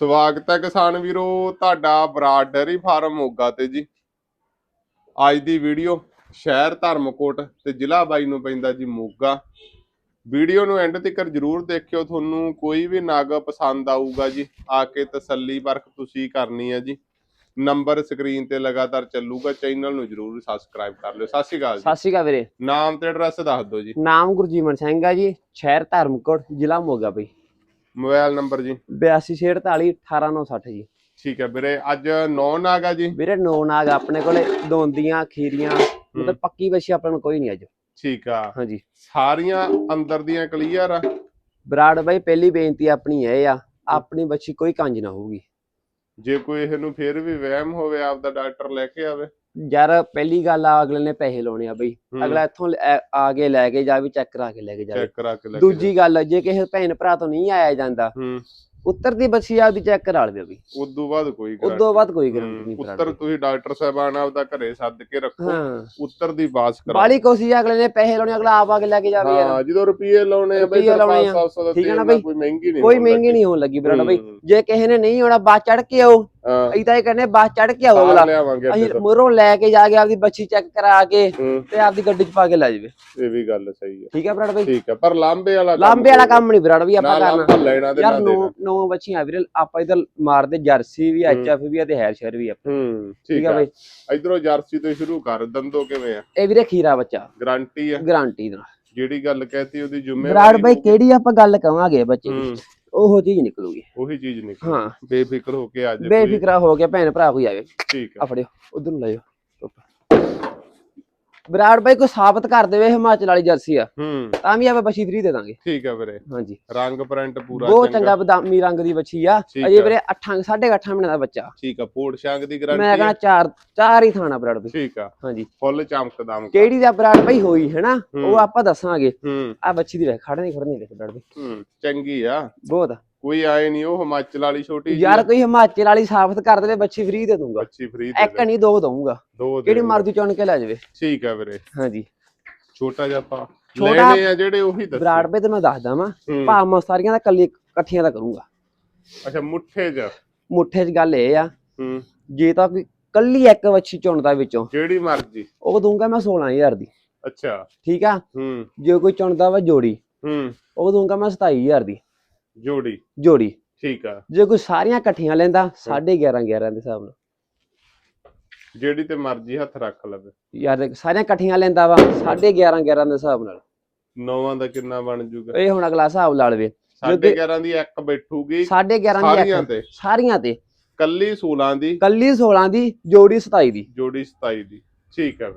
ਸਵਾਗਤ ਹੈ ਕਿਸਾਨ ਵੀਰੋ ਤੁਹਾਡਾ ਬਰਾਡ ਡੇਅਰੀ ਫਾਰਮ ਮੋਗਾ ਤੇ ਜੀ। ਅੱਜ ਦੀ ਵੀਡੀਓ ਸ਼ਹਿਰ ਧਰਮਕੋਟ ਤੇ ਜ਼ਿਲ੍ਹਾ ਬਾਈ ਨੂੰ ਪੈਂਦਾ ਜੀ ਮੋਗਾ। ਵੀਡੀਓ ਨੂੰ ਐਂਡ ਤੱਕ ਜਰੂਰ ਦੇਖਿਓ ਤੁਹਾਨੂੰ ਕੋਈ ਵੀ ਨਗ ਪਸੰਦ ਆਊਗਾ ਜੀ ਆ ਕੇ ਤਸੱਲੀ ਪਰਖ ਤੁਸੀਂ ਕਰਨੀ ਹੈ ਜੀ। ਨੰਬਰ ਸਕਰੀਨ ਤੇ ਲਗਾਤਾਰ ਚੱਲੂਗਾ ਚੈਨਲ ਨੂੰ ਜਰੂਰ ਸਬਸਕ੍ਰਾਈਬ ਕਰ ਲਿਓ। ਸਤਿ ਸ਼੍ਰੀ ਅਕਾਲ ਜੀ। ਸਤਿ ਸ਼੍ਰੀ ਅਕਾਲ ਵੀਰੇ। ਨਾਮ ਤੇ ਐਡਰੈਸ ਦੱਸ ਦਿਓ ਜੀ। ਨਾਮ ਗੁਰਜੀਵਨ ਸਿੰਘ ਆ ਜੀ ਸ਼ਹਿਰ ਧਰਮਕੋਟ ਜ਼ਿਲ੍ਹਾ ਮੋਗਾ ਬਈ। ਮੋਬਾਈਲ ਨੰਬਰ ਜੀ? 8248 18960 ਜੀ। ਠੀਕ ਹੈ ਵੀਰੇ ਅੱਜ 9 ਨਾਗ ਆ ਜੀ? ਵੀਰੇ ਨੌ ਨਾਗ ਆਪਣੇ ਕੋਲੇ ਦੋਂਦੀਆਂ ਖੀਰੀਆਂ ਮਤਲਬ ਪੱਕੀ ਬੱਛੀ ਆਪਣੇ ਕੋਲ ਕੋਈ ਨਹੀਂ ਅੱਜ। ਠੀਕ ਆ। ਹਾਂਜੀ। ਸਾਰੀਆਂ ਅੰਦਰ ਦੀਆਂ ਕਲੀਅਰ ਆ? ਬਰਾੜ ਬਾਈ ਪਹਿਲੀ ਬੇਨਤੀ ਆਪਣੀ ਇਹ ਆ ਆਪਣੀ ਬੱਚੀ ਕੋਈ ਕੰਜ ਨਾ ਹੋਊਗੀ। ਜੇ ਕੋਈ ਇਹਨੂੰ ਫੇਰ ਵੀ ਵਹਿਮ ਹੋਵੇ ਆਪਦਾ ਡਾਕਟਰ ਲੈ ਕੇ ਆਵੇ। ਯਾਰ ਪਹਿਲੀ ਗੱਲ ਆ ਅਗਲੇ ਨੇ ਪੈਸੇ ਲਾਉਣੇ ਆ ਬਈ। ਅਗਲਾ ਇੱਥੋਂ ਆ ਕੇ ਲੈ ਕੇ ਜਾਵੇ ਚੈੱਕ ਕਰਾ ਕੇ ਲੈ ਕੇ ਜਾਵੇ। ਚੈੱਕ ਕਰਾ ਕੇ ਲੈ ਕੇ ਦੂਜੀ ਗੱਲ ਜੇ ਕਿਸੇ ਭੈਣ ਭਰਾ ਤੋਂ ਨਹੀਂ ਆਇਆ ਜਾਂਦਾ ਉੱਤਰ ਦੀ ਬੱਚੀ ਆਪਦੀ ਚੈੱਕ ਕਰਾ ਲਵੇ ਬਈ। ਉਦੋਂ ਬਾਅਦ ਕੋਈ ਉਦੋਂ ਬਾਅਦ ਕੋਈ ਗਰੰਟੀ ਨਹੀਂ ਉੱਤਰ ਤੁਸੀਂ ਡਾਕਟਰ ਸਾਹਿਬਾਨ ਆਪਦਾ ਘਰੇ ਸੱਦ ਕੇ ਰੱਖੋ। ਉੱਤਰ ਦੀ ਬਾਸ ਕਰਾਓ ਬਾਲੀ ਕੋਸ਼ਿਸ਼ ਅਗਲੇ ਨੇ ਪੈਸੇ ਲਾਉਣੇ ਅਗਲਾ ਆਪ ਆ ਕੇ ਲੈ ਕੇ ਜਾਵੇ ਯਾਰ। ਹਾਂ ਜਦੋਂ ਰੁਪਏ ਲਾਉਣੇ ਆ ਬਈ ਰੁਪਈਏ ਲਾਉਣੇ ਆ। 500 ਦਾ ਠੀਕ ਹੈ ਨਾ ਤੇਲ ਬਈ? ਕੋਈ ਮਹਿੰਗੀ ਨਹੀਂ ਕੋਈ ਮਹਿੰਗੀ। ਨਹੀਂ ਹੋਣ ਲੱਗੀ ਬਰਾੜਾ ਬਈ। ਜੇ ਕਿਸੇ ਨੇ ਨਹੀਂ ਆਉਣਾ ਬਾਅਦ ਚੜ ਕੇ ਆਓ। ਅਸੀਂ ਤਾਂ ਇਹ ਕਹਿੰਦੇ ਬਾਅਦ ਚੜ ਕੇ ਆਓ ਅਗਲਾ। ਲਿਆਵਾਂਗੇ ਅਸੀਂ ਤੋਂ। ਲੈ ਕੇ ਜਾ ਕੇ ਆਪਦੀ ਬੱਚੀ ਚੈੱਕ ਕਰਾ ਕੇ ਹੂੰ। ਤੇ ਆਪਦੀ ਗੱਡੀ 'ਚ ਪਾ ਕੇ ਲੈ ਜਾਵੇ। ਇਹ ਵੀ ਗੱਲ ਸਹੀ ਹੈ। ਠੀਕ ਹੈ ਬਰਾੜਾ ਬਈ? ਠੀਕ ਹੈ ਪਰ ਲਾਂਬੇ ਵਾਲਾ ਲਾਂਬੇ ਵਾਲਾ ਕੰਮ ਨਹੀਂ ਬਰਾੜਾ ਵੀ ਨਾ ਆਪਾਂ ਲਾਂਬਾ ਕਰਨਾ। ਲੈਣਾ ਤੇ ਨਾ ਯਾਰ ਦੇਣਾ। ਨੌ ਨੌ ਬੱਚੀਆਂ ਵੀਰੇ ਆਪਾਂ ਇਧਰ ਮਾਰਦੇ ਜਰਸੀ ਵੀ। ਐਚਐਫ ਵੀ ਆ ਤੇ ਹੈਰ ਸ਼ਹਿਰ ਵੀ ਆ। ਹੂੰ ਠੀਕ ਠੀਕ ਹੈ ਹੈ। ਬਈ? ਇਧਰੋਂ ਜਰਸੀ ਤੋਂ ਸ਼ੁਰੂ ਕਰ ਦੰਦੋ ਕਿਵੇਂ ਆ? ਇਹ ਵੀਰੇ ਖੀਰਾ ਬੱਚਾ। ਗਾਰੰਟੀ ਆ। ਗਾਰੰਟੀ ਨਾਲ। ਜਿਹੜੀ ਗੱਲ ਕਹਿਤੀ ਉਹਦੀ ਜ਼ਿੰਮੇਵਾਰੀ ਬਰਾੜ ਬਈ। ਕਿਹੜੀ ਆਪਾਂ ਗੱਲ ਕਵਾਂਗੇ ਬੱਚੇ ਦੀ? ਹੂੰ। ਉਹੋ ਚੀਜ਼ ਨਿਕਲੂਗੀ। ਉਹੀ ਚੀਜ਼ ਨਿਕਲ ਹਾਂ। ਬੇਫਿਕਰ ਹੋ ਕੇ ਆ ਜਾ ਬੇਫਿਕਰਾ ਹੋ ਕੇ ਭੈਣ ਭਰਾ ਕੋਈ ਆਵੇ ਠੀਕ ਆ। ਫੜਿਓ ਉਧਰ ਨੂੰ ਲੈ ਜਾਓ। ਬਰਾੜ ਬਾਈ ਕੋਈ ਸਾਬਤ ਕਰ ਦੇਵੇ ਹਿਮਾਚਲ ਵਾਲੀ ਜਰਸੀ ਆ ਹੂੰ। ਤਾਂ ਵੀ ਆਵੇ ਬੱਚੀ ਫ੍ਰੀ ਦੇ ਦਾਂਗੇ। ਠੀਕ ਹੈ ਵੀਰੇ। ਹਾਂਜੀ। ਰੰਗ ਪ੍ਰਿੰਟ ਪੂਰਾ ਬਹੁਤ ਚੰਗਾ। ਬਦਾਮੀ ਰੰਗ ਦੀ ਬੱਚੀ ਆ। ਅਜੇ ਆ। ਵੀਰੇ 8 8.5 ਮਹੀਨੇ ਦਾ ਬੱਚਾ। ਠੀਕ ਆ ਪੋੜ ਸ਼ਾਂਗ ਦੀ ਮੈਂ ਗਾਰੰਟੀ ਕਹਿੰਦਾ ਹੈ ਚਾਰ ਚਾਰ ਹੀ ਥਾਣਾ ਬਰਾੜ ਬਾਈ। ਠੀਕ ਆ। ਹਾਂਜੀ। ਫੁੱਲ ਚਮਕਦਮ ਕਿਹੜੀ ਦਾ ਬਰਾੜ ਬਾਈ ਹੋਈ ਹੈ। ਨਾ। ਉਹ ਆਪਾਂ ਦੱਸਾਂਗੇ। ਹੂੰ। ਆ ਬੱਚੀ ਦੀ ਵੇਖ ਖੜਨੀ ਖੜਨੀ ਦੇਖ ਬਰਾੜ ਬਾਈ ਹੂੰ ਚੰਗੀ ਆ। ਬਹੁਤ ਕੋਈ ਆਏ ਨਹੀਂ ਉਹ ਹਿਮਾਚਲ ਵਾਲੀ ਛੋਟੀ ਜਿਹੀ। ਯਾਰ ਕੋਈ ਹਿਮਾਚਲ ਵਾਲੀ ਸਾਬਤ ਕਰ ਦੇਵੇ ਬੱਚੀ ਫ੍ਰੀ ਦੇ ਦੂੰਗਾ ਬੱਚੀ ਫ੍ਰੀ ਇੱਕ ਨਹੀਂ ਦੋ ਦਊਂਗਾ। ਦੋ ਦੇ ਕਿਹੜੀ। ਮਰਜ਼ੀ ਚੁਣ ਕੇ ਲੈ ਜਾਵੇ। ਠੀਕ ਆ ਵੀਰੇ। ਹਾਂਜੀ। ਛੋਟਾ ਜਿਹਾ ਪਾ ਛੋਟਾ- ਲੈਣੇ ਆ ਜਿਹੜੇ ਉਹੀ ਦੱਸੋ। ਬਰਾੜ ਬਾਈ ਤੈਨੂੰ ਦੱਸਦਾ ਵਾਂ। ਭਾਵੇਂ ਸਾਰੀਆਂ ਦਾ ਕੱਲੀ ਇਕੱਠੀਆਂ ਦਾ ਕਰੂੰਗਾ। ਅੱਛਾ ਮੁੱਠੇ ਚ। ਮੁੱਠੇ 'ਚ ਗੱਲ ਇਹ ਆ। ਹੂੰ। ਜੇ ਤਾਂ ਕੋਈ ਕੱਲੀ ਇੱਕ ਵੱਛੀ ਚੁਣਦਾ ਵਿੱਚੋਂ ਜਿਹੜੀ ਮਰਜ਼ੀ। ਉਹ ਦੂੰਗਾ ਮੈਂ 16000 ਦੀ। ਅੱਛਾ। ਠੀਕ ਆ? ਹੂੰ। ਜੇ ਕੋਈ ਚੁਣਦਾ ਵਾ ਜੋੜੀ ਹੂੰ। ਉਹ ਦੂੰਗਾ ਮੈਂ 27000 ਦੀ। ਜੋੜੀ। ਜੋੜੀ। ਠੀਕ ਆ। ਜੇ ਕੋਈ ਸਾਰੀਆਂ ਇਕੱਠੀਆਂ ਲੈਂਦਾ 11.5 11 ਦੇ ਹਿਸਾਬ ਨਾਲ। ਜਿਹੜੀ ਤੇ ਮਰਜ਼ੀ ਹੱਥ ਰੱਖ ਲਵੇ। ਯਾਰ ਦੇਖ, ਸਾਰੀਆਂ ਇਕੱਠੀਆਂ ਲੈਂਦਾ ਵਾ 11.5 11 ਦੇ ਹਿਸਾਬ ਨਾਲ। ਨੌਵਾਂ ਦਾ ਕਿੰਨਾ ਬਣ ਜੂਗਾ? ਇਹ ਹੁਣ ਅਗਲਾ ਹਿਸਾਬ ਲਾ ਲਵੇ। ਸਾਢੇ 11 ਦੀ ਇੱਕ ਬੈਠੂਗੀ 11.5 ਦੀ ਸਾਰੀਆਂ ਇੱਕ ਤੇ। ਸਾਰੀਆਂ ਤੇ। ਕੱਲੀ 16 ਦੀ। ਕੱਲੀ 16 ਦੀ ਜੋੜੀ 27 ਦੀ। ਜੋੜੀ 27 ਦੀ। ਠੀਕ ਹੈ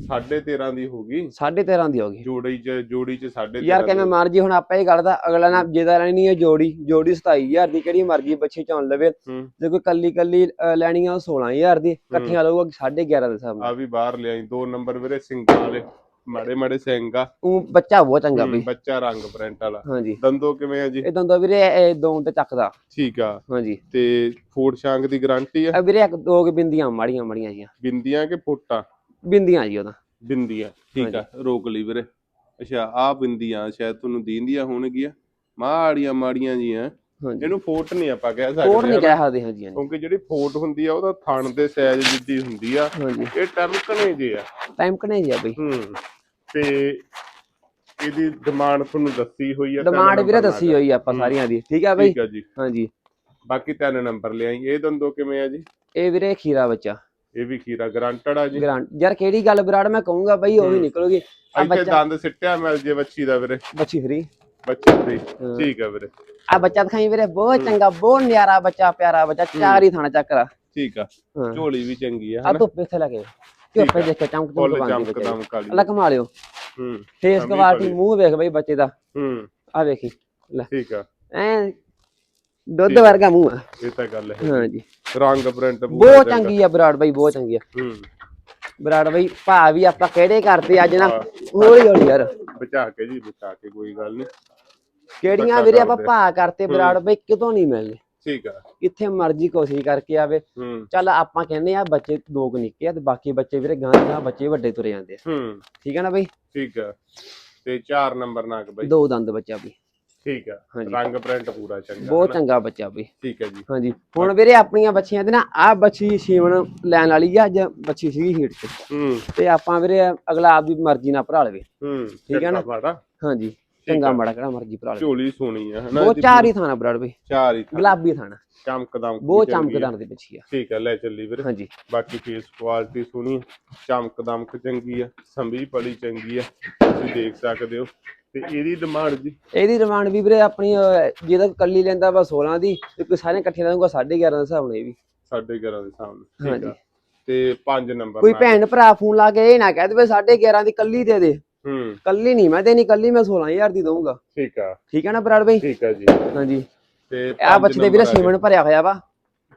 ਵੀਰੇ ਸਾਢੇ 13 ਦੀ ਹੋਗੀ 13.5 ਦੀ ਹੋ ਗਈ। ਜੋੜੀ ਚ ਜੋੜੀ ਚ ਸਾਢੇ ਯਾਰ 13 ਕਿਵੇਂ। ਮਰਜ਼ੀ ਹੁਣ ਆਪਾਂ ਇਹ ਗੱਲ ਦਾ ਅਗਲਾ ਨਾ ਜਿਹਦਾ ਲੈਣੀ ਨਹੀਂ ਹੈ ਜੋੜੀ ਜੋੜੀ 27000 ਦੀ ਕਿਹੜੀ ਮਰਜ਼ੀ ਬੱਚੀ ਚੁਣ ਲਵੇ। ਹੂੰ। ਜੇ ਕੋਈ ਕੱਲੀ ਕੱਲੀ ਲੈਣੀ ਆ ਉਹ 16000 ਦੀ ਇਕੱਠੀਆਂ ਲਊਗਾ 11.5 ਦੇ ਹਿਸਾਬ ਆ ਵੀ ਬਾਹਰ ਲਿਆਈ ਦੋ ਨੰਬਰ ਵੀਰੇ ਸਿੰਘਾਂ ਵਾਲੇ ਮਾੜੇ ਮਾੜੇ ਸਿੰਘ ਆ। ਉਹ ਬੱਚਾ ਬਹੁਤ ਚੰਗਾ ਹੂੰ, ਬਈ। ਬੱਚਾ ਰੰਗ ਪ੍ਰਿੰਟ ਵਾਲਾ। ਹਾਂਜੀ। ਦੰਦੋ ਕਿਵੇਂ ਆ ਜੀ? ਇਹ ਦੰਦੋ ਵੀਰੇ ਇਹ ਦੋ ਤੇ ਚੱਕਦਾ। ਠੀਕ ਆ। ਹਾਂਜੀ। ਤੇ ਫੂਡ ਸ਼ਾਂਗ ਦੀ ਗਾਰੰਟੀ ਆ? ਵੀਰੇ ਇੱਕ ਦੋ ਕੁ ਬਿੰਦੀਆਂ ਮਾੜੀਆਂ ਮਾੜੀਆਂ ਜੀਆਂ। ਬਿੰਦੀਆਂ ਕਿ ਫੁੱਟਾਂ? ਬਿੰਦੀਆਂ ਜੀ ਉਹਦਾ। ਬਿੰਦੀਆਂ ਠੀਕ ਆ ਰੋਕ ਲਈ ਵੀਰੇ। ਅੱਛਾ ਆ ਬਿੰਦੀਆਂ ਸ਼ਾਇਦ ਤੁਹਾਨੂੰ ਦੀਂਦੀਆਂ ਹੋਣਗੀਆਂ। ਮਾੜੀਆਂ ਮਾੜੀਆਂ ਜੀਆਂ। ਇਹਨੂੰ ਫੋਟ ਨਹੀਂ ਆਪਾਂ ਕਹਿ ਹੋਰ ਨਹੀਂ ਸਕਦੇ ਕਹਿ ਸਕਦੇ ਹਾਂਜੀ ਹਾਂਜੀ। ਕਿਉਂਕਿ ਜਿਹੜੀ ਫੋਟ ਹੁੰਦੀ ਆ ਉਹਦਾ ਥਣ ਦੇ ਸਾਈਜ਼ ਜਿੱਦੀ ਹੁੰਦੀ ਆ। ਇਹ ਟਰਮਕਣੇ ਜੇ ਆ। ਟਾਈਮ ਕਨੇ ਜੀ ਆ ਬਈ। ਹੂੰ ਤੇ ਇਹਦੀ ਡਿਮਾਂਡ ਤੁਹਾਨੂੰ ਦੱਸੀ ਹੋਈ ਆ ਡਿਮਾਂਡ ਵੀਰੇ ਦੱਸੀ। ਹੋਈ ਆ ਆਪਾਂ ਹੂੰ। ਸਾਰੀਆਂ ਦੀ। ਠੀਕ ਆ ਬਈ? ਠੀਕ ਆ ਜੀ। ਹਾਂਜੀ। ਬਾਕੀ ਤਿੰਨ ਨੰਬਰ ਲਿਆਈ। ਇਹ ਦੰਦੋ ਕਿਵੇਂ ਆ ਜੀ? ਇਹ ਵੀਰੇ ਖੀਰਾ ਬੱਚਾ। ਇਹ ਵੀ ਖੀਰਾ ਗਰੰਟਡ ਆ ਜੀ। ਗ੍ਰਾਂਟ ਯਾਰ ਕਿਹੜੀ ਗੱਲ ਬਰਾੜ ਮੈਂ ਕਹੂੰਗਾ ਬਈ ਉਹ ਵੀ। ਨਿਕਲੂਗੀ। ਆ ਇੱਥੇ ਬੱਚਾ ਦੰਦ ਸਿੱਟਿਆ ਮਿਲ ਜੇ ਬੱਚੀ ਦਾ ਵੀਰੇ। ਬੱਚੀ ਫਰੀ ਬੱਚੇ ਦੀ। ਠੀਕ ਆ ਵੀਰੇ। ਆ ਬੱਚਾ ਦਿਖਾਈ ਵੀਰੇ ਬਹੁਤ ਚੰਗਾ ਬਹੁਤ ਨਿਆਰਾ ਬੱਚਾ ਪਿਆਰਾ ਬੱਚਾ ਚਾਰ ਹੀ ਥਾਣਾ ਚੱਕਰਾ ਠੀਕ ਆ। ਹਾਂ। ਝੋਲੀ ਵੀ ਚੰਗੀ ਆ ਆ ਹਨਾ? ਧੁੱਪ ਇੱਥੇ ਲੱਗੇ। ਧੁੱਪੇ ਦੇਖ ਕੇ ਚਮਕ ਫੁੱਲ ਚਮਕ ਬਾਂਦੀ ਬੱਚੇ ਚਮਕਦਮ ਕਾਲੀ ਅੱਲਾ ਕਮਾ ਲਿਓ ਹੂੰ। ਫੇਸ ਅੰਮੀ। ਮੂੰਹ ਵੇਖ ਬਈ ਬੱਚੇ ਦਾ। ਹੂੰ। ਆ ਵੇਖੀ। ਲੈ। ਠੀਕ ਆ। ਐ ਦੁੱਧ ਵਰਗਾ ਮੂੰਹ ਆ। ਇਹ ਤਾਂ ਗੱਲ ਹੈ। ਹਾਂਜੀ ਰੰਗ ਪ੍ਰਿੰਟ ਬਹੁਤ ਚੰਗੀ। ਆ ਬਰਾੜ ਬਾਈ ਬਹੁਤ ਚੰਗੀ ਆ। ਹੂੰ। ਬਰਾੜ ਬਾਈ ਭਾ ਵੀ ਆਪਾਂ ਕਿਹੜੇ ਕਰਤੇ ਅੱਜ ਨਾ। ਹੌਲੀ ਹੌਲੀ ਯਾਰ। ਬਚਾ ਕੇ ਜੀ ਬਚਾ ਕੇ ਕੋਈ ਗੱਲ ਨਹੀਂ। ਕਿਹੜੀਆਂ ਵੀਰੇ ਆਪਾਂ। ਭਾ ਕਰਤੇ ਬਰਾੜ ਬਾਈ ਕਿਤੋਂ ਨਹੀਂ ਮਿਲਨੇ ਠੀਕ ਆ। ਕਿੱਥੇ ਮਰਜ਼ੀ ਕੋਸ਼ਿਸ਼ ਕਰਕੇ ਆਵੇ। ਚੱਲ ਆਪਾਂ ਕਹਿੰਦੇ ਆ ਬੱਚੇ ਦੋ ਕੁ ਨਿੱਕੇ ਆ ਤੇ ਬਾਕੀ ਬੱਚੇ ਵੀਰੇ ਗਾਂ ਗਾਂ ਬੱਚੇ ਵੱਡੇ ਤੁਰੇ ਜਾਂਦੇ ਆ। ਹੂੰ। ਠੀਕ ਹੈ ਨਾ ਬਈ? ਠੀਕ ਆ। ਤੇ 4 ਨੰਬਰ ਨਾਕ ਬਈ। ਦੋ ਦੰਦ ਬੱਚਾ ਵੀ। ਠੀਕ ਆ ਹਾਂਜੀ। ਰੰਗ ਪ੍ਰਿੰਟ ਪੂਰਾ ਚੰਗਾ ਬਹੁਤ ਹਨਾ? ਚੰਗਾ ਬੱਚਾ ਬਈ ਠੀਕ ਹੈ ਜੀ। ਹਾਂਜੀ ਹੁਣ ਵੀਰੇ ਆਪਣੀਆਂ ਬੱਚੀਆਂ ਦੇ ਨਾ ਆ ਬੱਚੀ ਸੀਵਣ ਲੈਣ ਵਾਲੀ ਆ ਅੱਜ ਬੱਚੀ ਸੀਗੀ ਹੀਟ 'ਚ। ਹੂੰ। ਤੇ ਆਪਾਂ ਵੀਰੇ ਅਗਲਾ ਆਪਦੀ ਮਰਜ਼ੀ ਨਾਲ ਭਰਾ ਲਵੇ। ਹੂੰ ਠੀਕ ਹੈ ਨਾ? ਮਾੜਾ। ਹਾਂਜੀ ਆ। ਚੰਗਾ ਮਾੜਾ ਕਿਹੜਾ ਮਰਜ਼ੀ ਭਰਾ ਲਵੇ। ਝੋਲੀ ਸੋਹਣੀ ਆ ਹਨਾ ਇਹਦੀ ਚਾਰ ਹੀ ਥਾਣਾ ਬਰਾੜ ਬਈ। ਚਾਰ ਹੀ ਥਾਂ। ਗੁਲਾਬੀ ਥਾਣਾ। ਚਮਕਦਮ ਬਹੁਤ ਚਮਕਦਾਰ ਦੇ ਪਿੱਛੇ ਆ। ਠੀਕ ਹੈ ਲੈ ਚੱਲੀ ਵੀਰੇ। ਹਾਂਜੀ। ਬਾਕੀ ਫੇਸ ਕੁਆਲਿਟੀ ਸੋਹਣੀ ਆ, ਚਮਕਦਮ ਚੰਗੀ ਆ ਸੰਭੀ ਪਲੀ ਚੰਗੀ ਆ। ਤੁਸੀਂ ਦੇਖ ਸਕਦੇ ਹੋ। ਤੇ ਇਹਦੀ ਡਿਮਾਂਡ ਜੀ? ਇਹਦੀ ਡਿਮਾਂਡ ਵੀ ਵੀਰੇ ਆਪਣੀ ਅਹ, ਜਿਹਦਾ ਕੱਲੀ ਲੈਂਦਾ ਵਾ 16 ਦੀ ਤੇ ਕੋਈ ਸਾਰੇ ਇਕੱਠੇ ਲੈਂਦਾ 11.5 ਦੇ ਹਿਸਾਬ ਨਾਲ ਇਹ ਵੀ। ਸਾਡੇ ਘਰਾਂ ਦੇ ਸਾਹਮਣੇ ਠੀਕ ਹਾਂਜੀ। ਆ ਤੇ 5 ਨੰਬਰ ਕੋਈ ਨਾਲ। ਭੈਣ ਭਰਾ ਫੋਨ ਲਾ ਕੇ ਇਹ ਨਾ ਕਹਿ ਦੇਵੇ 11.5 ਦੀ ਕੱਲੀ ਦੇ ਦੇ। ਹੂੰ। ਕੱਲੀ ਨਹੀਂ ਮੈਂ ਦੇਣੀ ਕੱਲੀ ਮੈਂ 16000 ਦੀ ਦਊਂਗਾ। ਠੀਕ ਆ। ਠੀਕ ਹੈ ਨਾ ਬਰਾੜ ਬਈ? ਠੀਕ ਆ ਜੀ। ਹਾਂਜੀ। ਤੇ ਆ ਪੰਜ ਬੱਚੇ ਦੇ ਵੀਰੇ ਆ। ਸੀਮਨ ਭਰਿਆ ਹੋਇਆ ਵਾ।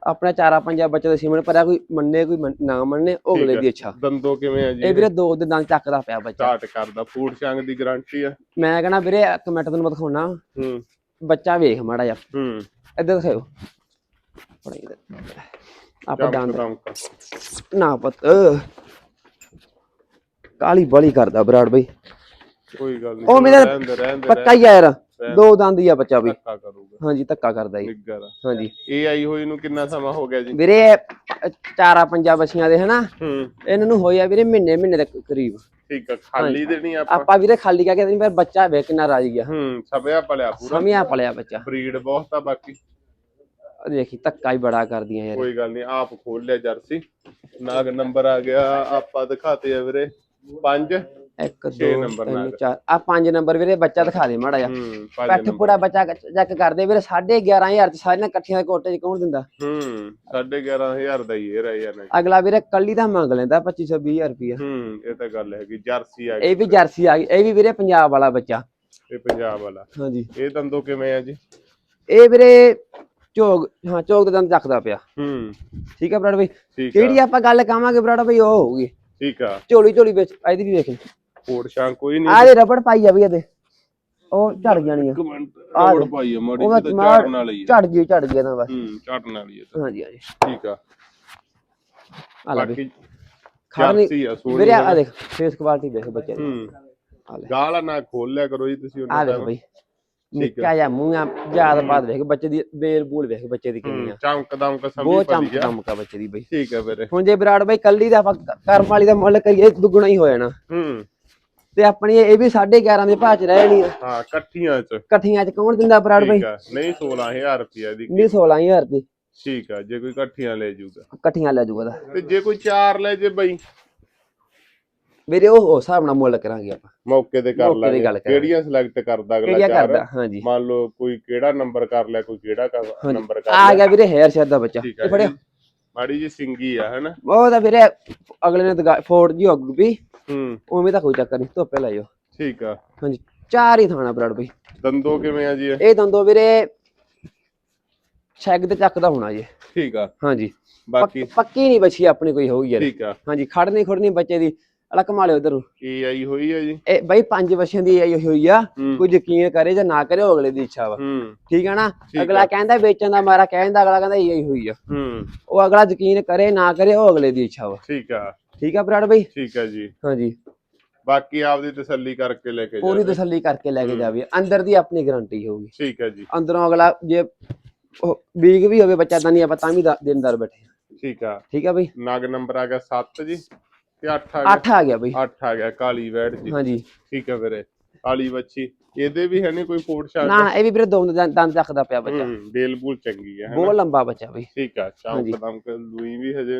ਆਪਣਾ ਚਾਰਾ ਪੰਜਾ ਬੱਚੇ ਦੇ ਸੀਮਨ ਭਰਿਆ ਕੋਈ ਮੰਨੇ ਕੋਈ ਮੰਨ- ਨਾ ਮੰਨੇ ਉਹ ਅਗਲੇ। ਦੀ ਇੱਛਾ। ਦੰਦੋ ਕਿਵੇਂ ਆ ਜੀ? ਇਹ ਵੀਰੇ ਦੋ ਦੇ ਦੰਦ ਚੱਕਦਾ ਪਿਆ ਬੱਚਾ। ਸਟਾਰਟ ਕਰਦਾ ਫੂਡ ਸ਼ੰਗ ਦੀ ਗਾਰੰਟੀ ਆ। ਮੈਂ ਕਹਣਾ ਵੀਰੇ ਇੱਕ ਮਿੰਟ ਤੈਨੂੰ ਮੈਂ ਦਿਖਾਉਣਾ। ਹੂੰ। ਬੱਚਾ ਵੇਖ ਮਾੜਾ ਜਿਹਾ। ਹੂੰ। ਇੱਧਰ ਦਿਖਾਓ ਥੋੜ੍ਹਾ ਇੱਧਰ। ਆਪਾਂ ਦੰਦ ਨਾ ਪੁੱਤ ਕਾਲੀ ਬਲੀ ਕਰਦਾ ਬਰਾੜ ਬਈ। ਕੋਈ ਗੱਲ ਨਹੀਂ ਉਹ ਮੇਰਾ ਪੱਕਾ ਹੀ ਆ ਯਾਰ। ਦੋ ਦੰਦ ਹੀ ਆ ਬੱਚਾ ਧੱਕਾ ਕਰੂਗਾ। ਹਾਂਜੀ ਧੱਕਾ ਕਰਦਾ ਜੀ। ਨਿੱਗਰ ਹਾਂਜੀ। ਇਹ ਆਈ ਹੋਈ ਨੂੰ ਕਿੰਨਾ ਸਮਾਂ ਹੋ ਗਿਆ ਜੀ? ਵੀਰੇ ਚਾਰਾ ਪੰਜਾ ਬੱਚੀਆਂ ਦੇ ਹਨਾ। ਹੂੰ। ਇਹਨਾਂ ਨੂੰ ਹੋਇਆ ਵੀਰੇ ਮਹੀਨੇ ਮਹੀਨੇ ਦੇ ਕਰੀਬ। ਠੀਕ ਆ ਖਾਲੀ ਦੇਣੀ ਆਪਾਂ? ਆਪਾਂ ਵੀਰੇ ਖਾਲੀ ਕਹਿ ਕੇ ਨਹੀਂ ਪਰ ਬੱਚਾ ਵੇ ਕਿੰਨਾ ਰਾਜੀ ਗਿਆ। ਹੂੰ ਸਭਿਆ ਪਲਿਆ ਪੂਰਾ। ਸਮਿਆ ਪਲਿਆ ਬੱਚਾ। ਬਰੀਡ ਬਹੁਤ ਆ ਬਾਕੀ। ਉਹ ਦੇਖੀ ਧੱਕਾ ਹੀ ਬੜਾ ਕਰਦੀਆਂ ਯਾਰ। ਕੋਈ ਗੱਲ ਨਹੀਂ ਆਪ ਖੋਲ ਲਿਆ ਜਰਸੀ। ਨਾਗ ਨੰਬਰ ਆ ਗਿਆ ਆਪਾਂ ਦਿਖਾਤੇ ਆ ਵੀਰੇ। 5 ਛੇ ਨੰਬਰ ਨਾਲ। ਆ ਪੰਜ ਨੰਬਰ ਵੀਰੇ ਬੱਚਾ ਦਿਖਾ ਦੇ ਮਾੜਾ ਹੂੰ 5 ਪੈਠ ਪੂੜਾ ਬੱਚਾ ਚੈੱਕ ਕਰਦੇ ਵੀਰੇ 11500 ਚ ਸਾਰੀਆਂ ਇਕੱਠੀਆਂ ਦੇ ਕੋਟੇ ਚ ਕੌਣ ਦਿੰਦਾ? ਹੂੰ 11500 ਦਾ ਹੀ ਇਹ ਰਹਿ ਜਾਣਾ ਅਗਲਾ ਵੀਰੇ ਕੱਲੀ ਦਾ ਮੰਗ ਲੈਂਦਾ 25 20000 ਰੁਪਇਆ ਹੂੰ ਇਹ ਤਾਂ ਗੱਲ ਹੈਗੀ ਜਰਸੀ ਆ ਗਈ। ਇਹ ਵੀ ਜਰਸੀ ਆ ਗਈ ਇਹ ਵੀ ਵੀਰੇ ਪੰਜਾਬ ਵਾਲਾ ਬੱਚਾ। ਇਹ ਪੰਜਾਬ ਵਾਲਾ। ਹਾਂਜੀ। ਇਹ ਦੰਦੋ ਕਿਵੇਂ ਆ ਜੀ? ਇਹ ਵੀਰੇ ਝੋਗ ਹਾਂ ਝੋਗ ਦੇ ਦੰਦ ਚੱਕਦਾ ਪਿਆ। ਹੂੰ। ਠੀਕ ਹੈ ਬਰਾੜ ਬਈ? ਠੀਕ ਕਿਹੜੀ ਆ ਆਪਾਂ ਗੱਲ ਕਵਾਂਗੇ ਬਰਾੜ ਬਈ ਉਹ ਹੋਊਗੀ। ਠੀਕ ਆ। ਝੋਲੀ ਝੋਲੀ ਵਿੱਚ ਇਹਦੀ ਵੀ ਵੇਖ ਕੋਟ ਸ਼ਾਂ ਕੋਈ ਨਹੀਂ ਆਹ ਦੇ ਰਬੜ ਪਾਈ ਆ ਵੀ ਇਹਦੇ ਉਹ ਝੜ ਜਾਣੀ ਆ। ਇੱਕ ਮਿੰਟ ਆ ਰੋੜ ਦੇ। ਪਾਈ ਆ ਮੜੀ ਉਹਦਾ ਤੇ ਵਾਲੀ ਆ। ਝੜ ਗਈ ਝੜ ਗਈ ਇਹਦਾ ਬਸ। ਹੂੰ ਚਾੜਨ ਵਾਲੀ ਆ ਤਾਂ। ਹਾਂਜੀ ਹਾਂਜੀ। ਠੀਕ ਆ। ਆ ਲੈ ਵੀ ਬਾਕੀ ਖੜਨੀ ਜਰਸੀ ਆ ਸੋਹਣੀ ਵੀਰੇ ਆ। ਆ। ਦੇਖ ਫੇਸ ਕੁਆਲਿਟੀ ਦੇਖ ਬੱਚੇ ਦੀ। ਹੂੰ। ਆ ਲੈ। ਗਾਲਾ ਨਾ ਖੋਲ ਲਿਆ ਕਰੋ ਜੀ ਤੁਸੀਂ ਆ ਦੇਖ ਬਈ। ਨਿੱਕਾ ਜਿਹਾ ਮੂੰਹ ਆ ਯਾਦ ਬਾਤ ਵੇਖ ਬੱਚੇ ਦੀ ਬੇਲ ਬੂਲ ਵੇਖ ਬੱਚੇ ਦੀ ਕਿੰਨੀ ਆ। ਚਮਕਦਮ ਕਸਮ ਬਹੁਤ ਵੀ ਚਮਕ ਪਈ ਆ ਚਮਕਾ ਬੱਚੇ ਦੀ ਬਈ। ਠੀਕ ਆ ਵੀਰੇ। ਹੁਣ ਜੇ ਵਿਰਾਟ ਬਾਈ ਕੱਲੀ ਦਾ ਆਪਾਂ ਕਰਮ ਵਾਲੀ ਦਾ ਮੁੱਲ ਕਰੀਏ ਦੁੱਗਣਾ ਹੀ ਹੋ ਜਾਣਾ। ਹੂੰ। ਤੇ ਆਪਣੀ ਇਹ ਵੀ 11.5 ਦੇ ਭਾਅ ਚ ਰਹਿਣੀ ਆ। ਹਾਂ ਇਕੱਠੀਆਂ ਚ। ਇਕੱਠੀਆਂ ਚ ਕੌਣ ਦਿੰਦਾ ਵਿਰਾਟ ਬਾਈ? ਠੀਕ ਆ। ਨਹੀਂ 16000 ਰੁਪਿਆ ਦੀ ਨਹੀਂ 16000 ਦੀ। ਠੀਕ ਆ ਜੇ ਕੋਈ ਇਕੱਠੀਆਂ ਲੈ ਜਾਊਗਾ ਇਕੱਠੀਆਂ ਲੈ ਜਾਊਗਾ ਦਾ ਤੇ ਜੇ ਕੋਈ ਚਾਰ ਲੈ ਜੇ ਬਈ? ਵੀਰੇ ਉਹ ਹਿਸਾਬ ਨਾਲ ਮੁੱਲ ਕਰਾਂਗੇ ਆਪਾਂ। ਮੌਕੇ ਤੇ ਕਰ ਮੌਕੇ ਗੱਲ ਲਾਂਗੇ। ਕਰਾਂਗੇ। ਕਿਹੜੀਆਂ ਸਿਲੈਕਟ ਕਰਦਾ ਅਗਲਾ ਕਿਹੜੀਆਂ ਚਾਰ? ਕਰਦਾ ਹਾਂਜੀ। ਮੰਨ ਲਓ ਕੋਈ ਕਿਹੜਾ ਨੰਬਰ ਕਰ ਲਿਆ ਕੋਈ ਕਿਹੜਾ ਕਰ- ਹਾਂਜੀ। ਨੰਬਰ ਕਰ ਆ ਲਿਆ। ਗਿਆ ਵੀਰੇ ਹੈਅਰ ਸ਼ੇਰ ਦਾ ਬੱਚਾ। ਠੀਕ ਇਹ ਫੜਿਓ। ਜੀ। ਮਾੜੀ ਜੀ ਸਿੰਗੀ ਆ ਹੈਨਾ? ਉਹ ਤਾਂ ਵੀਰੇ ਅਗਲੇ ਨੇ ਫੋੜ ਜੀ ਉੱਗ ਵੀ। ਹੂੰ। ਉਵੇਂ ਤਾਂ ਕੋਈ ਚੱਕਰ ਨਹੀਂ ਧੁੱਪੇ ਲੈ ਜਾਓ ਠੀਕ ਆ। ਹਾਂਜੀ ਚਾਰ ਹੀ ਥਾਣਾ ਬਰਾੜ ਬਈ। ਦੰਦੋ ਕਿਵੇਂ ਆ ਜੀ ਇਹ? ਦੰਦੋ ਵੀਰੇ ਛੈਗ ਤੇ ਚੱਕਦਾ ਹੋਣਾ ਜੀ। ਠੀਕ ਆ। ਹਾਂਜੀ। ਬਾਕੀ? ਪੱਕੀ ਨਹੀਂ ਬੱਚੀ ਆਪਣੀ ਕੋਈ ਹੋਊਗੀ ਯਾਰ। ਠੀਕ ਆ। ਹਾਂਜੀ ਖੜਨੀ ਖੜਨੀ ਬੱਚੇ ਦੀ। ਅਲਕ ਮਾਲਿਓ ਉਧਰ ਨੂੰ ਕੀ ਆਈ ਹੋਈ ਆ ਜੀ? ਇਹ ਬਈ ਪੰਜ ਬੱਚਿਆਂ ਦੀ ਆਈ ਹੋਈ ਆ। ਹੂੰ। ਕੋਈ ਯਕੀਨ ਕਰੇ ਜਾਂ ਨਾ ਕਰੇ ਉਹ ਅਗਲੇ ਦੀ ਇੱਛਾ ਵਾ। ਹੂੰ। ਠੀਕ ਹੈ ਨਾ? ਅਗਲਾ। ਕਹਿੰਦਾ ਵੇਚਣ ਦਾ ਮਾਰਾ ਕਹਿੰਦਾ ਅਗਲਾ ਕਹਿੰਦਾ ਇਹ ਆਈ ਹੋਈ ਆ। ਹੂੰ। ਉਹ ਅਗਲਾ ਯਕੀਨ ਕਰੇ ਨਾ ਕਰੇ ਉਹ ਅਗਲੇ ਦੀ ਇੱਛਾ ਵਾ। ਠੀਕ ਆ। ਠੀਕ ਆ ਬਰਾੜ ਬਈ? ਠੀਕ ਆ ਜੀ। ਹਾਂਜੀ। ਬਾਕੀ ਆਪਦੀ ਤਸੱਲੀ ਕਰਕੇ ਲੈ ਕੇ ਪੂਰੀ ਜਾਓ ਤਸੱਲੀ ਕਰਕੇ ਲੈ ਕੇ ਹੂੰ। ਜਾਵੇ। ਅੰਦਰ ਦੀ ਆਪਣੀ ਗਾਰੰਟੀ ਹੋਊਗੀ। ਠੀਕ ਆ ਜੀ। ਅੰਦਰੋਂ ਅਗਲਾ ਜੇ ਵੀਕ ਵੀ ਹੋਵੇ ਬੱਚਾ ਤਾਂ ਨਹੀਂ ਆਪਾਂ ਤਾਂ ਵੀ ਦਾ- ਦਿਨਦਾਰ ਬੈਠੇ ਹਾਂ। ਠੀਕ ਆ। ਠੀਕ ਆ ਬਈ? ਨਗ ਨੰਬਰ ਆ ਗਿਆ 7 ਜੀ। ਤੇ 8 ਆ ਗਿਆ 8 ਆ ਗਿਆ ਬਈ। 8 ਆ ਗਿਆ ਕਾਲੀ ਵੈੜ ਜੀ। ਹਾਂਜੀ। ਠੀਕ ਆ ਵੀਰੇ ਕਾਲੀ ਬੱਚੀ। ਇਹਦੇ ਵੀ ਹੈ ਨਹੀਂ ਕੋਈ ਫੋਟ ਸ਼ਾਟ ਨਾ ਇਹ ਵੀ ਵੀਰੇ ਦੋ ਦੰਦ ਚੱਕਦਾ ਪਿਆ ਬੱਚਾ। ਹੂੰ ਬੇਲ ਬੂਲ ਚੰਗੀ ਹੈਨਾ ਬਹੁਤ ਲੰਬਾ ਬੱਚਾ ਬਈ। ਠੀਕ ਆ ਹਾਂਜੀ। ਚਮਕਦਮ ਕੇ ਲੂਈ ਵੀ ਹਜੇ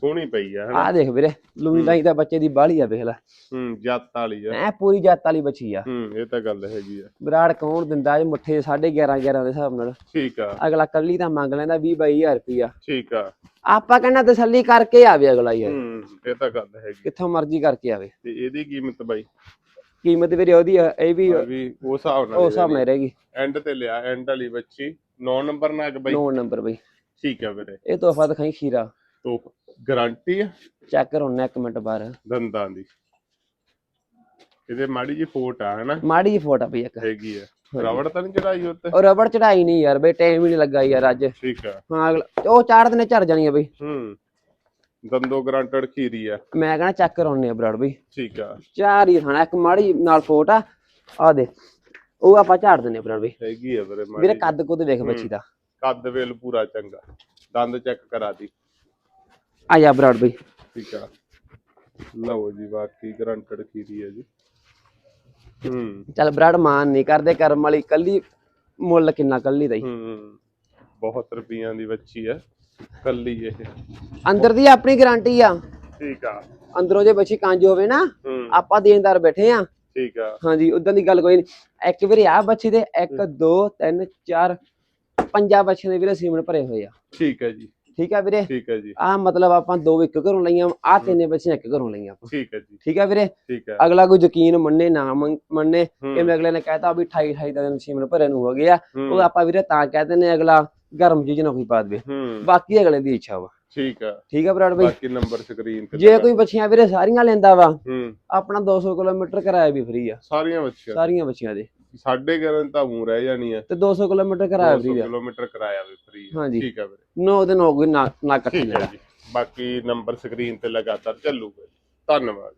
ਸੋਹਣੀ ਪਈ ਆ ਹੈਨਾ? ਆਹ ਦੇਖ ਵੀਰੇ ਲੂਣੀ ਲਾਈ ਦਾ ਬੱਚੇ ਦੀ ਬਾਲੀ ਆ ਵੇਖ ਲੈ। ਹੂੰ ਜੱਤ ਵਾਲੀ ਆ। ਐ ਪੂਰੀ ਜਾਤ ਵਾਲੀ ਬੱਚੀ ਆ। ਹੂੰ ਇਹ ਤਾਂ ਗੱਲ ਹੈਗੀ ਆ। ਵਿਰਾਟ ਕੌਣ ਦਿੰਦਾ ਇਹ ਮੁੱਠੇ 11.5 11 ਦੇ ਹਿਸਾਬ ਨਾਲ। ਠੀਕ ਆ। ਅਗਲਾ ਕੱਲੀ ਤਾਂ ਮੰਗ ਲੈਂਦਾ 20 22000 ਰੁਪਿਆ ਠੀਕ ਆ। ਆਪਾਂ ਕਹਿੰਦਾ ਤਸੱਲੀ ਕਰਕੇ ਆਵੇ ਅਗਲਾ ਯਾਰ। ਹੂੰ ਇਹ ਤਾਂ ਗੱਲ ਹੈਗੀ। ਕਿੱਥੋਂ ਮਰਜ਼ੀ ਕਰਕੇ ਆਵੇ। ਤੇ ਇਹਦੀ ਕੀਮਤ ਬਾਈ? ਕੀਮਤ ਵੀਰੇ ਉਹਦੀ ਆ, ਇਹ ਵੀ ਆ ਵੀ ਉਸ ਹਿਸਾਬ ਨਾਲ ਹਿਸਾਬ ਨਾਲ ਰਹੇਗੀ ਐਂਡ ਤੇ ਲਿਆ ਐਂਡ ਵਾਲੀ ਬੱਚੀ। 9 ਨੰਬਰ ਨਗ ਬਾਈ। 9 ਨੰਬਰ ਬਈ। ਠੀਕ ਆ ਵੀਰੇ। ਇਹ ਤੋਹਫਾ ਦਿਖਾਈ ਖੀਰਾ। ਤੋ ਗਾਰੰਟੀ ਆ? ਚੈੱਕ ਕਰੋਨਾ ਇੱਕ ਮਿੰਟ ਬਾਹਰ। ਦੰਦਾਂ ਦੀ। ਇਹਦੇ ਮਾੜੀ ਜੀ ਫੋਟ ਆ ਹੈਨਾ? ਮਾੜੀ ਜਿਹੀ ਫੋਟੋ ਪਈ ਇੱਕ। ਹੈਗੀ ਆ। ਰਬੜ ਤਾਂ ਨਹੀਂ ਚੜਾਈ ਉੱਤੇ? ਉਹ ਰਬੜ ਚੜਾਈ ਨਹੀਂ ਯਾਰ ਬਈ ਟਾਈਮ ਹੀ ਨਹੀਂ ਲੱਗਾ ਯਾਰ ਅੱਜ। ਠੀਕ ਆ। ਹਾਂ ਅਗਲਾ ਉਹ ਚਾਰ ਦਿਨੇ ਝੜ ਜਾਣੀ ਆ ਬਈ। ਹੂੰ। ਦੰਦੋ ਗਰੰਟਡ ਖੀਰੀ ਆ। ਮੈਂ ਕਹਿੰਦਾ ਚੈੱਕ ਕਰਾਉਣੇ ਆ ਬਰਾੜ ਬਈ। ਠੀਕ ਆ। ਚਾਰ ਹੀ ਥਾਣਾ ਇੱਕ ਮਾੜੀ ਨਾਲ ਫੋਟ ਆ। ਆ ਦੇ ਉਹ ਆਪਾਂ ਝਾੜ ਦਿੰਨੇ ਬਰਾੜ ਬਈ। ਹੈਗੀ ਆ ਵੀਰੇ ਵੀਰੇ ਮਾੜੀ ਕੱਦ ਕੁੱਦ ਵੇਖ ਬੱਚੀ ਦਾ। ਕੱਦ ਵੇਲ ਪੂਰਾ ਚੰਗਾ। ਦੰਦ ਚੈੱਕ ਕਰਾ ਦੀ। ਆ ਜਾ ਬਰਾੜ ਬਈ। ਠੀਕ ਆ। ਲਓ ਜੀ ਬਾਕੀ ਗਰੰਟਡ ਖੀਰੀ ਹੈ ਜੀ। ਹੂੰ। ਚੱਲ ਬਰਾੜ ਮਾਨ ਨਹੀਂ ਕਰਦੇ ਕਰਮ ਵਾਲੀ ਕੱਲੀ ਮੁੱਲ ਕਿੰਨਾ ਕੱਲੀ ਦਾ ਹੀ ਹੂੰ। ਬਹੁਤ ਰੁਪਈਆਂ ਦੀ ਬੱਚੀ ਹੈ ਕੱਲੀ ਇਹ। ਅੰਦਰ ਦੀ ਆਪਣੀ ਗਾਰੰਟੀ ਆ। ਠੀਕ ਆ। ਅੰਦਰੋਂ ਜੇ ਬੱਚੀ ਕੰਜ ਹੋਵੇ ਨਾ ਹੂੰ। ਆਪਾਂ ਦੇਣਦਾਰ ਬੈਠੇ ਆ। ਠੀਕ ਆ। ਹਾਂਜੀ ਉਦਾਂ ਦੀ ਗੱਲ ਕੋਈ ਨਹੀਂ ਇੱਕ ਵੀਰੇ ਆ ਬੱਚੀ ਦੇ 1 2 3 4 ਪੰਜਾਂ ਬੱਚਿਆਂ ਦੇ ਵੀਰੇ ਸੀਮਨ ਭਰੇ ਹੋਏ ਆ। ਠੀਕ ਹੈ ਜੀ। ਠੀਕ ਆ ਵੀਰੇ? ਠੀਕ ਹੈ ਜੀ। ਆ ਮਤਲਬ ਆਪਾਂ ਦੋ ਇੱਕ ਘਰੋਂ ਲਈਆਂ ਆ ਤਿੰਨੇ ਬੱਚੀਆਂ ਇੱਕ ਘਰੋਂ ਲਈਆਂ ਆਪਾਂ। ਠੀਕ ਹੈ ਜੀ। ਠੀਕ ਆ ਵੀਰੇ? ਠੀਕ ਹੈ। ਅਗਲਾ ਕੋਈ ਯਕੀਨ ਮੰਨੇ ਨਾ ਮੰਨ- ਹੂੰ, ਕਿਵੇਂ ਅਗਲੇ ਨੇ ਕਹਿਤਾ ਵੀ 28 28 ਦਿਨ ਸੀਮਨ ਭਰੇ ਨੂੰ ਹੋ ਗਿਆ। ਉਹ ਆਪਾਂ ਵੀਰੇ ਤਾਂ ਕਹਿ ਹਾਂ, ਅਗਲਾ ਗਰਮ ਚੀਜ਼ ਨਾ ਕੋਈ ਪਾ ਦੇਵੇ। ਹੂੰ। ਬਾਕੀ ਅਗਲੇ ਦੀ ਇੱਛਾ ਵਾ। ਠੀਕ ਆ। ਠੀਕ ਆ ਬਰਾੜ ਬਈ? ਬਾਕੀ ਨੰਬਰ ਸਕਰੀਨ ਤੇ ਜੇ ਕੋਈ ਬੱਚੀਆਂ ਵੀਰੇ ਸਾਰੀਆਂ ਲੈਂਦਾ ਵਾ ਹੂੰ। ਆਪਣਾ 200 ਕਿਲੋਮੀਟਰ ਕਿਰਾਇਆ ਵੀ ਫ੍ਰੀ ਆ। ਸਾਰੀਆਂ ਬੱਚੀਆਂ। ਸਾਰੀਆਂ ਬੱਚੀਆਂ ਦੇ। ਸਾਡੇ ਘਰਾਂ ਤਾਂ ਮੂੰ ਰਹਿ ਜਾਣੀ ਹੈ ਤੇ 200 ਕਿਲੋਮੀਟਰ ਕਿਰਾਇਆ 200 ਫ੍ਰੀ ਆ ਕਿਲੋਮੀਟਰ ਕਿਰਾਇਆ ਵੀ ਫ੍ਰੀ ਹਾਂਜੀ। ਠੀਕ ਹੈ ਵੀਰੇ। ਨੋ ਦਿਨ ਹੋ ਗਏ ਨਾ ਨਾ ਕੱਟੇ ਜੀ। ਬਾਕੀ ਨੰਬਰ ਸਕਰੀਨ ਤੇ ਲਗਾਤਾਰ ਚੱਲੂਗਾ। ਧੰਨਵਾਦ।